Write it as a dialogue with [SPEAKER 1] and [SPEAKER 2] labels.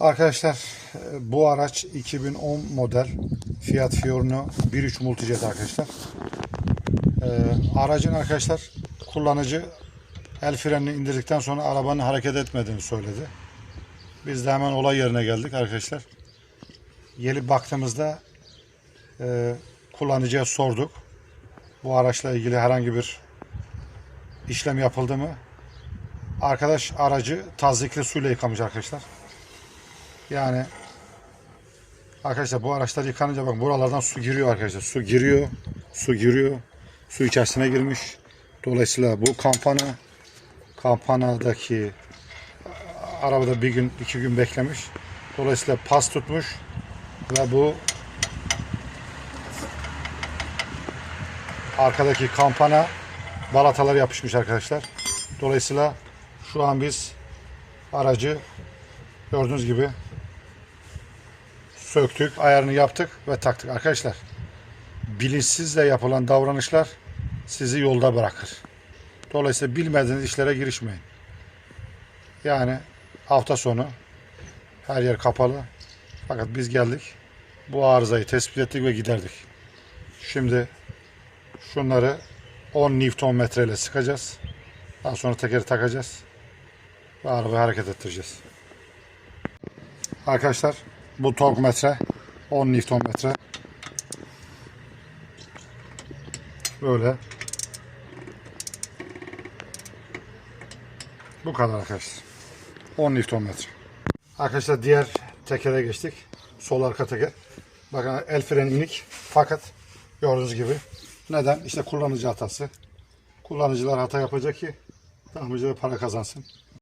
[SPEAKER 1] Arkadaşlar e, bu araç 2010 model Fiat Fiorino 1.3 Multijet arkadaşlar. Ee, aracın arkadaşlar kullanıcı el frenini indirdikten sonra arabanın hareket etmediğini söyledi. Biz de hemen olay yerine geldik arkadaşlar. Gelip baktığımızda e, kullanıcıya sorduk. Bu araçla ilgili herhangi bir işlem yapıldı mı? Arkadaş aracı tazikli suyla yıkamış arkadaşlar. Yani arkadaşlar bu araçlar yıkanınca bak buralardan su giriyor arkadaşlar. Su giriyor. Su giriyor. Su içerisine girmiş. Dolayısıyla bu kampana kampanadaki arabada bir gün iki gün beklemiş. Dolayısıyla pas tutmuş ve bu arkadaki kampana balatalar yapışmış arkadaşlar. Dolayısıyla şu an biz aracı gördüğünüz gibi söktük, ayarını yaptık ve taktık. Arkadaşlar bilinçsizle yapılan davranışlar sizi yolda bırakır. Dolayısıyla bilmediğiniz işlere girişmeyin. Yani hafta sonu her yer kapalı. Fakat biz geldik. Bu arızayı tespit ettik ve giderdik. Şimdi şunları 10 Newton metre ile sıkacağız. Daha sonra tekeri takacağız. Ve arabayı hareket ettireceğiz. Arkadaşlar bu tork metre 10 Newton metre. Böyle. Bu kadar arkadaşlar. 10 Newton metre. Arkadaşlar diğer tekere geçtik. Sol arka teker. Bakın el freni inik. Fakat gördüğünüz gibi. Neden? İşte kullanıcı hatası. Kullanıcılar hata yapacak ki tamirciler para kazansın.